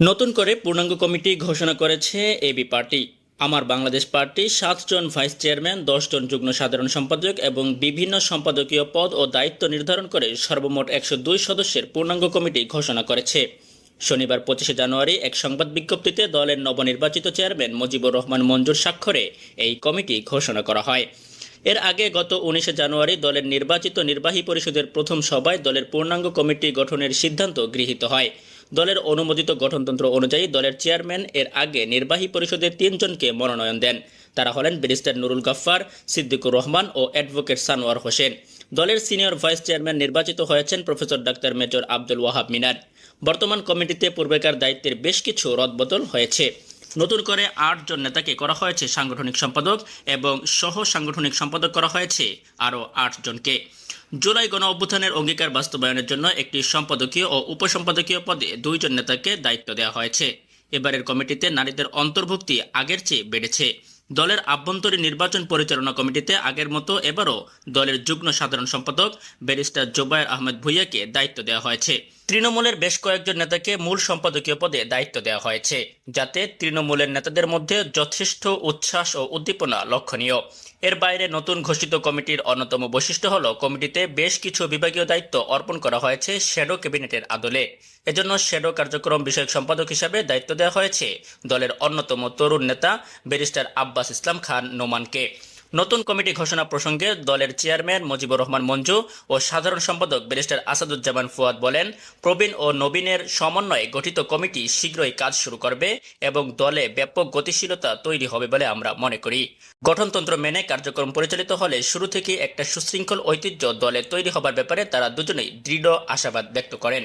নতুন করে পূর্ণাঙ্গ কমিটি ঘোষণা করেছে এবি পার্টি। আমার বাংলাদেশ পার্টি সাতজন ভাইস চেয়ারম্যান, দশজন যুগ্ম সাধারণ সম্পাদক এবং বিভিন্ন সম্পাদকীয় পদ ও দায়িত্ব নির্ধারণ করে সর্বমোট একশো দুই সদস্যের পূর্ণাঙ্গ কমিটি ঘোষণা করেছে। শনিবার পঁচিশে জানুয়ারি এক সংবাদ বিজ্ঞপ্তিতে দলের নবনির্বাচিত চেয়ারম্যান মুজিবুর রহমান মঞ্জুর স্বাক্ষরে এই কমিটি ঘোষণা করা হয়। এর আগে গত উনিশে জানুয়ারি দলের নির্বাচিত নির্বাহী পরিষদের প্রথম সভায় দলের পূর্ণাঙ্গ কমিটি গঠনের সিদ্ধান্ত গৃহীত হয়। দলের অনুমোদিত গঠনতন্ত্র অনুযায়ী দলের চেয়ারম্যান এর আগে নির্বাহী পরিষদের তিনজনকে মনোনয়ন দেন। তারা হলেন ব্যারিস্টার নুরুল গাফফার, সিদ্দিকুর রহমান ও অ্যাডভোকেট সানোয়ার হোসেন। দলের সিনিয়র ভাইস চেয়ারম্যান নির্বাচিত হয়েছেন প্রফেসর ডাক্তার মেজর আব্দুল ওয়াহাব মিনার। বর্তমান কমিটিতে পূর্বেকার দায়িত্বের বেশ কিছু রদবদল হয়েছে। নতুন করে আটজন নেতাকে করা হয়েছে সাংগঠনিক সম্পাদক এবং সহ সাংগঠনিক সম্পাদক করা হয়েছে আরও আটজনকে জুলাই গণ অভ্যুত্থানের অঙ্গীকার বাস্তবায়নের জন্য একটি সম্পাদকীয় ও উপসম্পাদকীয় পদে দুইজন নেতাকে দায়িত্ব দেওয়া হয়েছে। এবারের কমিটিতে নারীদের অন্তর্ভুক্তি আগের চেয়ে বেড়েছে। দলের আভ্যন্তরীণ নির্বাচন পরিচালনা কমিটিতে আগের মতো এবারও দলের যুগ্ম সাধারণ সম্পাদক ব্যারিস্টার জোবায়ের আহমেদ ভুইয়াকে দায়িত্ব দেওয়া হয়েছে। তৃণমূলের বেশ কয়েকজন নেতাকে মূল সম্পাদকীয় পদে দায়িত্ব দেওয়া হয়েছে, যাতে তৃণমূলের নেতাদের মধ্যে যথেষ্ট উচ্ছ্বাস ও উদ্দীপনা লক্ষণীয়। এর বাইরে নতুন ঘোষিত কমিটির অন্যতম বৈশিষ্ট্য হল, কমিটিতে বেশ কিছু বিভাগীয় দায়িত্ব অর্পণ করা হয়েছে শ্যাডো ক্যাবিনেটের আদলে। এজন্য শ্যাডো কার্যক্রম বিষয়ক সম্পাদক হিসাবে দায়িত্ব দেওয়া হয়েছে দলের অন্যতম তরুণ নেতা ব্যারিস্টার আব্বাস ইসলাম খান নোমানকে। নতুন কমিটি ঘোষণা প্রসঙ্গে দলের চেয়ারম্যান মুজিবুর রহমান মঞ্জু ও সাধারণ সম্পাদক ব্যারিস্টার আসাদুজ্জামান ফুয়াদ বলেন, প্রবীণ ও নবীনের সমন্বয়ে গঠিত কমিটি শীঘ্রই কাজ শুরু করবে এবং দলে ব্যাপক গতিশীলতা তৈরি হবে বলে আমরা মনে করি। গঠনতন্ত্র মেনে কার্যক্রম পরিচালিত হলে শুরু থেকে একটা সুশৃঙ্খল ঐতিহ্য দলে তৈরি হবার ব্যাপারে তারা দুজনেই দৃঢ় আশাবাদ ব্যক্ত করেন।